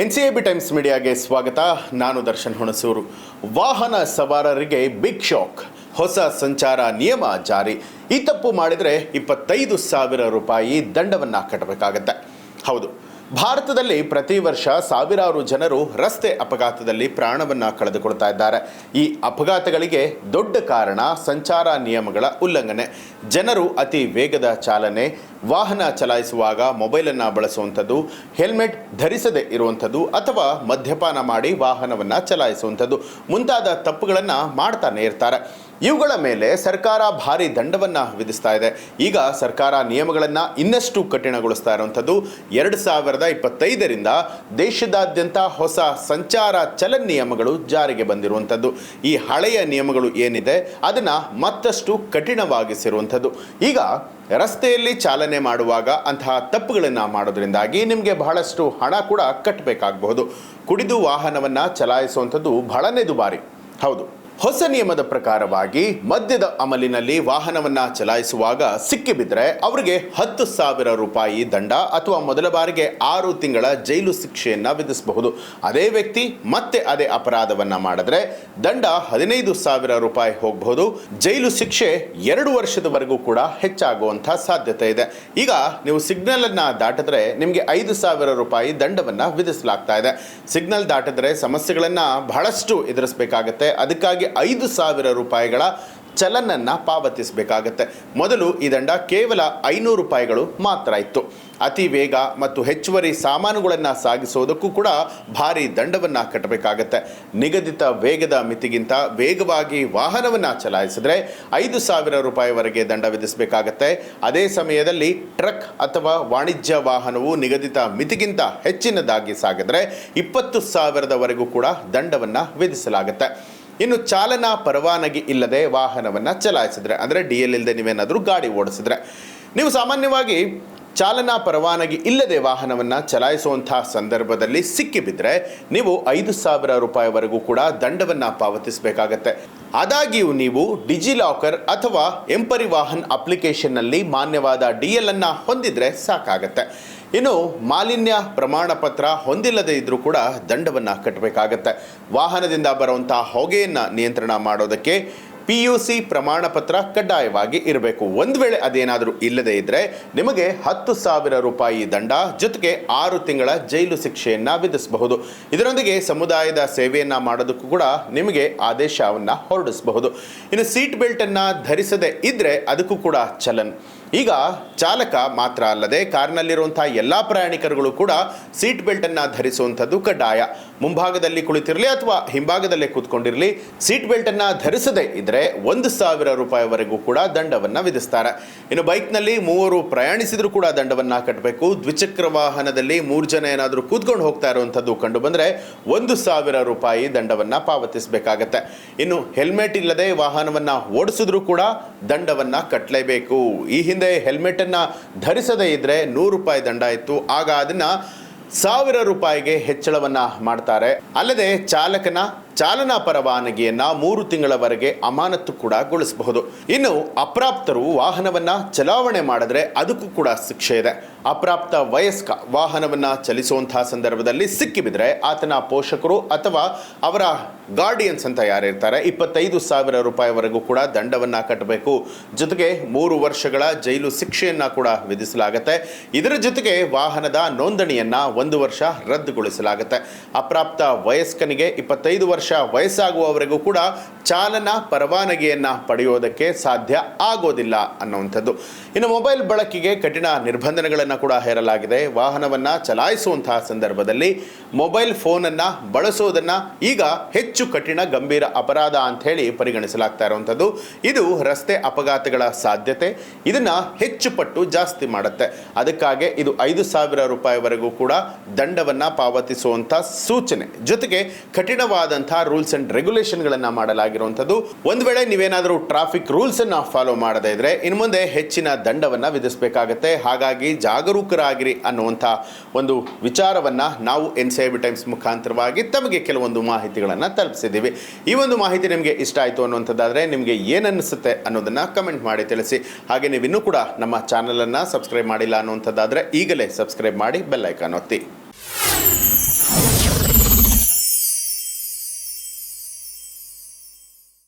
N C A B times ಮೀಡಿಯಾಗೆ ಸ್ವಾಗತ. ನಾನು ದರ್ಶನ್ ಹುಣಸೂರು. ವಾಹನ ಸವಾರರಿಗೆ ಬಿಗ್ ಶಾಕ್ ಹೊಸ ಸಂಚಾರ ನಿಯಮ ಜಾರಿ. ಈ ತಪ್ಪು ಮಾಡಿದರೆ ಇಪ್ಪತ್ತೈದು ಸಾವಿರ ರೂಪಾಯಿ ದಂಡವನ್ನು ಕಟ್ಟಬೇಕಾಗತ್ತೆ. ಹೌದು. ಭಾರತದಲ್ಲಿ ಪ್ರತಿ ವರ್ಷ ಸಾವಿರಾರು ಜನರು ರಸ್ತೆ ಅಪಘಾತದಲ್ಲಿ ಪ್ರಾಣವನ್ನು ಕಳೆದುಕೊಳ್ತಾ ಇದ್ದಾರೆ. ಈ ಅಪಘಾತಗಳಿಗೆ ದೊಡ್ಡ ಕಾರಣ ಸಂಚಾರ ನಿಯಮಗಳ ಉಲ್ಲಂಘನೆ. ಜನರು ಅತಿ ವೇಗದ ಚಾಲನೆ, ವಾಹನ ಚಲಾಯಿಸುವಾಗ ಮೊಬೈಲನ್ನು ಬಳಸುವಂಥದ್ದು, ಹೆಲ್ಮೆಟ್ ಧರಿಸದೇ ಇರುವಂಥದ್ದು ಅಥವಾ ಮದ್ಯಪಾನ ಮಾಡಿ ವಾಹನವನ್ನು ಚಲಾಯಿಸುವಂಥದ್ದು ಮುಂತಾದ ತಪ್ಪುಗಳನ್ನು ಮಾಡ್ತಾನೆ ಇರ್ತಾರೆ. ಇವುಗಳ ಮೇಲೆ ಸರ್ಕಾರ ಭಾರಿ ದಂಡವನ್ನು ವಿಧಿಸ್ತಾ ಇದೆ. ಈಗ ಸರ್ಕಾರ ನಿಯಮಗಳನ್ನು ಇನ್ನಷ್ಟು ಕಠಿಣಗೊಳಿಸ್ತಾ ಇರುವಂಥದ್ದು. ಎರಡು ಸಾವಿರದ ಇಪ್ಪತ್ತೈದರಿಂದ ದೇಶದಾದ್ಯಂತ ಹೊಸ ಸಂಚಾರ ಚಲನ್ ನಿಯಮಗಳು ಜಾರಿಗೆ ಬಂದಿರುವಂಥದ್ದು. ಈ ಹಳೆಯ ನಿಯಮಗಳು ಏನಿದೆ, ಅದನ್ನು ಮತ್ತಷ್ಟು ಕಠಿಣವಾಗಿಸಿರುವಂಥದ್ದು. ಈಗ ರಸ್ತೆಯಲ್ಲಿ ಚಾಲನೆ ಮಾಡುವಾಗ ಅಂತಹ ತಪ್ಪುಗಳನ್ನು ಮಾಡೋದ್ರಿಂದಾಗಿ ನಿಮಗೆ ಬಹಳಷ್ಟು ಹಣ ಕೂಡ ಕಟ್ಟಬೇಕಾಗಬಹುದು ಕುಡಿದು ವಾಹನವನ್ನು ಚಲಾಯಿಸುವಂಥದ್ದು ಬಹಳನೇ ದುಬಾರಿ ಹೌದು. ಹೊಸ ನಿಯಮದ ಪ್ರಕಾರವಾಗಿ ಮದ್ಯದ ಅಮಲಿನಲ್ಲಿ ವಾಹನವನ್ನ ಚಲಾಯಿಸುವಾಗ ಸಿಕ್ಕಿಬಿದ್ರೆ ಅವರಿಗೆ ಹತ್ತು ಸಾವಿರ ರೂಪಾಯಿ ದಂಡ ಅಥವಾ ಮೊದಲ ಬಾರಿಗೆ ಆರು ತಿಂಗಳ ಜೈಲು ಶಿಕ್ಷೆಯನ್ನ ವಿಧಿಸಬಹುದು. ಅದೇ ವ್ಯಕ್ತಿ ಮತ್ತೆ ಅದೇ ಅಪರಾಧವನ್ನ ಮಾಡಿದ್ರೆ ದಂಡ ಹದಿನೈದು ಸಾವಿರ ರೂಪಾಯಿ ಹೋಗಬಹುದು. ಜೈಲು ಶಿಕ್ಷೆ ಎರಡು ವರ್ಷದವರೆಗೂ ಕೂಡ ಹೆಚ್ಚಾಗುವಂತಹ ಸಾಧ್ಯತೆ ಇದೆ. ಈಗ ನೀವು ಸಿಗ್ನಲ್ ಅನ್ನ ದಾಟಿದ್ರೆ ನಿಮಗೆ ಐದು ಸಾವಿರ ರೂಪಾಯಿ ದಂಡವನ್ನ ವಿಧಿಸಲಾಗ್ತಾ ಇದೆ. ಸಿಗ್ನಲ್ ದಾಟಿದ್ರೆ ಸಮಸ್ಯೆಗಳನ್ನ ಬಹಳಷ್ಟು ಎದುರಿಸಬೇಕಾಗತ್ತೆ. ಅದಕ್ಕಾಗಿ ಐದು ಸಾವಿರ ರೂಪಾಯಿಗಳ ಚಲನನ್ನು ಪಾವತಿಸಬೇಕಾಗತ್ತೆ. ಮೊದಲು ಈ ದಂಡ ಕೇವಲ ಐನೂರು ರೂಪಾಯಿಗಳು ಮಾತ್ರ ಇತ್ತು. ಅತಿ ವೇಗ ಮತ್ತು ಹೆಚ್ಚುವರಿ ಸಾಮಾನುಗಳನ್ನು ಸಾಗಿಸೋದಕ್ಕೂ ಕೂಡ ಭಾರಿ ದಂಡವನ್ನು ಕಟ್ಟಬೇಕಾಗತ್ತೆ. ನಿಗದಿತ ವೇಗದ ಮಿತಿಗಿಂತ ವೇಗವಾಗಿ ವಾಹನವನ್ನು ಚಲಾಯಿಸಿದ್ರೆ ಐದು ಸಾವಿರ ರೂಪಾಯಿವರೆಗೆ ದಂಡ ವಿಧಿಸಬೇಕಾಗತ್ತೆ. ಅದೇ ಸಮಯದಲ್ಲಿ ಟ್ರಕ್ ಅಥವಾ ವಾಣಿಜ್ಯ ವಾಹನವು ನಿಗದಿತ ಮಿತಿಗಿಂತ ಹೆಚ್ಚಿನದಾಗಿ ಸಾಗಿದ್ರೆ ಇಪ್ಪತ್ತು ಸಾವಿರದವರೆಗೂ ಕೂಡ ದಂಡವನ್ನು ವಿಧಿಸಲಾಗುತ್ತೆ. ಇನ್ನು ಚಾಲನಾ ಪರವಾನಗಿ ಇಲ್ಲದೆ ವಾಹನವನ್ನು ಚಲಾಯಿಸಿದ್ರೆ, ಅಂದರೆ ಡಿ ಎಲ್ ಇಲ್ಲದೆ ನೀವೇನಾದರೂ ಗಾಡಿ ಓಡಿಸಿದ್ರೆ. ನೀವು ಸಾಮಾನ್ಯವಾಗಿ ಚಾಲನಾ ಪರವಾನಗಿ ಇಲ್ಲದೆ ವಾಹನವನ್ನು ಚಲಾಯಿಸುವಂತಹ ಸಂದರ್ಭದಲ್ಲಿ ಸಿಕ್ಕಿಬಿದ್ರೆ, ನೀವು ಐದು ಸಾವಿರ ರೂಪಾಯಿವರೆಗೂ ಕೂಡ ದಂಡವನ್ನು ಪಾವತಿಸಬೇಕಾಗತ್ತೆ. ಆದಾಗ್ಯೂ ನೀವು ಡಿಜಿಲಾಕರ್ ಅಥವಾ ಎಂಪರಿವಾಹನ್ ಅಪ್ಲಿಕೇಶನ್ನಲ್ಲಿ ಮಾನ್ಯವಾದ ಡಿ ಎಲ್ ಅನ್ನು ಹೊಂದಿದ್ರೆ ಸಾಕಾಗತ್ತೆ. ಇನ್ನು ಮಾಲಿನ್ಯ ಪ್ರಮಾಣ ಪತ್ರ ಹೊಂದಿಲ್ಲದೇ ಇದ್ರೂ ಕೂಡ ದಂಡವನ್ನು ಕಟ್ಟಬೇಕಾಗತ್ತೆ ವಾಹನದಿಂದ ಬರುವಂತಹ ಹೊಗೆಯನ್ನು ನಿಯಂತ್ರಣ ಮಾಡೋದಕ್ಕೆ ಪಿ ಯು ಸಿ ಪ್ರಮಾಣ ಪತ್ರ ಕಡ್ಡಾಯವಾಗಿ ಇರಬೇಕು. ಒಂದು ವೇಳೆ ಅದೇನಾದರೂ ಇಲ್ಲದೇ ಇದ್ದರೆ ನಿಮಗೆ ಹತ್ತು ಸಾವಿರ ರೂಪಾಯಿ ದಂಡ ಜೊತೆಗೆ ಆರು ತಿಂಗಳ ಜೈಲು ಶಿಕ್ಷೆಯನ್ನು ವಿಧಿಸಬಹುದು. ಇದರೊಂದಿಗೆ ಸಮುದಾಯದ ಸೇವೆಯನ್ನು ಮಾಡೋದಕ್ಕೂ ಕೂಡ ನಿಮಗೆ ಆದೇಶವನ್ನು ಹೊರಡಿಸಬಹುದು. ಇನ್ನು ಸೀಟ್ ಬೆಲ್ಟನ್ನು ಧರಿಸದೇ ಇದ್ದರೆ ಅದಕ್ಕೂ ಕೂಡ ಚಲನ್. ಈಗ ಚಾಲಕ ಮಾತ್ರ ಅಲ್ಲದೆ ಕಾರ್ನಲ್ಲಿರುವಂತಹ ಎಲ್ಲ ಪ್ರಯಾಣಿಕರುಗಳು ಕೂಡ ಸೀಟ್ ಬೆಲ್ಟನ್ನು ಧರಿಸುವಂಥದ್ದು ಕಡ್ಡಾಯ. ಮುಂಭಾಗದಲ್ಲಿ ಕುಳಿತಿರಲಿ ಅಥವಾ ಹಿಂಭಾಗದಲ್ಲೇ ಕೂತ್ಕೊಂಡಿರಲಿ, ಸೀಟ್ ಬೆಲ್ಟನ್ನು ಧರಿಸದೇ ಇದ್ದರೆ ಒಂದು ಸಾವಿರ ರೂಪಾಯಿವರೆಗೂ ಕೂಡ ದಂಡವನ್ನು ವಿಧಿಸ್ತಾರೆ. ಇನ್ನು ಬೈಕ್ನಲ್ಲಿ ಮೂವರು ಪ್ರಯಾಣಿಸಿದರೂ ಕೂಡ ದಂಡವನ್ನು ಕಟ್ಟಬೇಕು ದ್ವಿಚಕ್ರ ವಾಹನದಲ್ಲಿ ಮೂರು ಜನ ಏನಾದರೂ ಕೂತ್ಕೊಂಡು ಹೋಗ್ತಾ ಇರುವಂಥದ್ದು ಕಂಡು ಬಂದರೆ ಒಂದು ಸಾವಿರ ರೂಪಾಯಿ ದಂಡವನ್ನು ಪಾವತಿಸಬೇಕಾಗತ್ತೆ. ಇನ್ನು ಹೆಲ್ಮೆಟ್ ಇಲ್ಲದೆ ವಾಹನವನ್ನು ಓಡಿಸಿದ್ರೂ ಕೂಡ ದಂಡವನ್ನು ಕಟ್ಟಲೇಬೇಕು ಈ ಹಿಂದೆ ಹೆಲ್ಮೆಟನ್ನು ಧರಿಸದೇ ಇದ್ದರೆ ನೂರು ರೂಪಾಯಿ ದಂಡ ಇತ್ತು. ಆಗ ಅದನ್ನು ಸಾವಿರ ರೂಪಾಯಿಗೆ ಹೆಚ್ಚಳವನ್ನ ಮಾಡ್ತಾರೆ. ಅಲ್ಲದೆ ಚಾಲಕನ ಚಾಲನಾ ಪರವಾನಗಿಯನ್ನು ಮೂರು ತಿಂಗಳವರೆಗೆ ಅಮಾನತ್ತು ಕೂಡ ಗೊಳಿಸಬಹುದು. ಇನ್ನು ಅಪ್ರಾಪ್ತರು ವಾಹನವನ್ನ ಚಲಾವಣೆ ಮಾಡಿದ್ರೆ ಅದಕ್ಕೂ ಕೂಡ ಶಿಕ್ಷೆ ಇದೆ. ಅಪ್ರಾಪ್ತ ವಯಸ್ಕ ವಾಹನವನ್ನ ಚಲಿಸುವಂತಹ ಸಂದರ್ಭದಲ್ಲಿ ಸಿಕ್ಕಿಬಿದ್ರೆ ಆತನ ಪೋಷಕರು ಅಥವಾ ಅವರ ಗಾರ್ಡಿಯನ್ಸ್ ಅಂತ ಯಾರಿರ್ತಾರೆ, ಇಪ್ಪತ್ತೈದು ಸಾವಿರ ರೂಪಾಯಿವರೆಗೂ ಕೂಡ ದಂಡವನ್ನ ಕಟ್ಟಬೇಕು. ಜೊತೆಗೆ ಮೂರು ವರ್ಷಗಳ ಜೈಲು ಶಿಕ್ಷೆಯನ್ನ ಕೂಡ ವಿಧಿಸಲಾಗುತ್ತೆ. ಇದರ ಜೊತೆಗೆ ವಾಹನದ ನೋಂದಣಿಯನ್ನ ಒಂದು ವರ್ಷ ರದ್ದುಗೊಳಿಸಲಾಗುತ್ತೆ. ಅಪ್ರಾಪ್ತ ವಯಸ್ಕನಿಗೆ ಇಪ್ಪತ್ತೈದು ವರ್ಷ ವಯಸ್ಸಾಗುವವರೆಗೂ ಕೂಡ ಚಾಲನಾ ಪರವಾನಗಿಯನ್ನ ಪಡೆಯೋದಕ್ಕೆ ಸಾಧ್ಯ ಆಗೋದಿಲ್ಲ ಅನ್ನುವಂಥದ್ದು. ಇನ್ನು ಮೊಬೈಲ್ ಬಳಕೆಗೆ ಕಠಿಣ ನಿರ್ಬಂಧನೆಗಳನ್ನು ಕೂಡ ಹೇರಲಾಗಿದೆ. ವಾಹನವನ್ನ ಚಲಾಯಿಸುವಂತಹ ಸಂದರ್ಭದಲ್ಲಿ ಮೊಬೈಲ್ ಫೋನನ್ನು ಬಳಸೋದನ್ನ ಈಗ ಹೆಚ್ಚು ಕಠಿಣ, ಗಂಭೀರ ಅಪರಾಧ ಅಂತ ಹೇಳಿ ಪರಿಗಣಿಸಲಾಗ್ತಾ ಇರುವಂಥದ್ದು. ಇದು ರಸ್ತೆ ಅಪಘಾತಗಳ ಸಾಧ್ಯತೆ. ಇದನ್ನ ಹೆಚ್ಚು ಪಟ್ಟು ಜಾಸ್ತಿ ಮಾಡುತ್ತೆ. ಅದಕ್ಕಾಗಿ ಇದು ಐದು ಸಾವಿರ ರೂಪಾಯಿವರೆಗೂ ಕೂಡ ದಂಡವನ್ನ ಪಾವತಿಸುವಂಥ ಸೂಚನೆ. ಜೊತೆಗೆ ಕಠಿಣವಾದಂಥ ರೂಲ್ಸ್ ಅಂಡ್ ರೆಗ್ಯುಲೇಷನ್ಗಳನ್ನು ಮಾಡಲಾಗಿರುವಂಥದ್ದು. ಒಂದು ವೇಳೆ ನೀವೇನಾದರೂ ಟ್ರಾಫಿಕ್ ರೂಲ್ಸ್ ಅನ್ನ ಫಾಲೋ ಮಾಡದೇ ಇದ್ರೆ ಇನ್ನು ಮುಂದೆ ಹೆಚ್ಚಿನ ದಂಡವನ್ನು ವಿಧಿಸಬೇಕಾಗತ್ತೆ. ಹಾಗಾಗಿ ಜಾಗರೂಕರಾಗಿರಿ ಅನ್ನುವಂಥ ಒಂದು ವಿಚಾರವನ್ನು ನಾವು ಎನ್ ಸಿ ಟೈಮ್ಸ್ ಮುಖಾಂತರವಾಗಿ ತಮಗೆ ಕೆಲವೊಂದು ಮಾಹಿತಿಗಳನ್ನು ತಲುಪಿಸಿದ್ದೀವಿ. ಈ ಒಂದು ಮಾಹಿತಿ ನಿಮಗೆ ಇಷ್ಟ ಆಯಿತು ಅನ್ನುವಂಥದ್ದಾದರೆ ನಿಮಗೆ ಏನನ್ನಿಸುತ್ತೆ ಅನ್ನೋದನ್ನು ಕಮೆಂಟ್ ಮಾಡಿ ತಿಳಿಸಿ. ಹಾಗೆ ನೀವು ಇನ್ನೂ ಕೂಡ ನಮ್ಮ ಚಾನಲನ್ನು ಸಬ್ಸ್ಕ್ರೈಬ್ ಮಾಡಿಲ್ಲ ಅನ್ನುವಂಥದ್ದಾದರೆ ಈಗಲೇ ಸಬ್ಸ್ಕ್ರೈಬ್ ಮಾಡಿ ಬೆಲ್ಲೈಕಾನ್ ಒತ್ತಿ.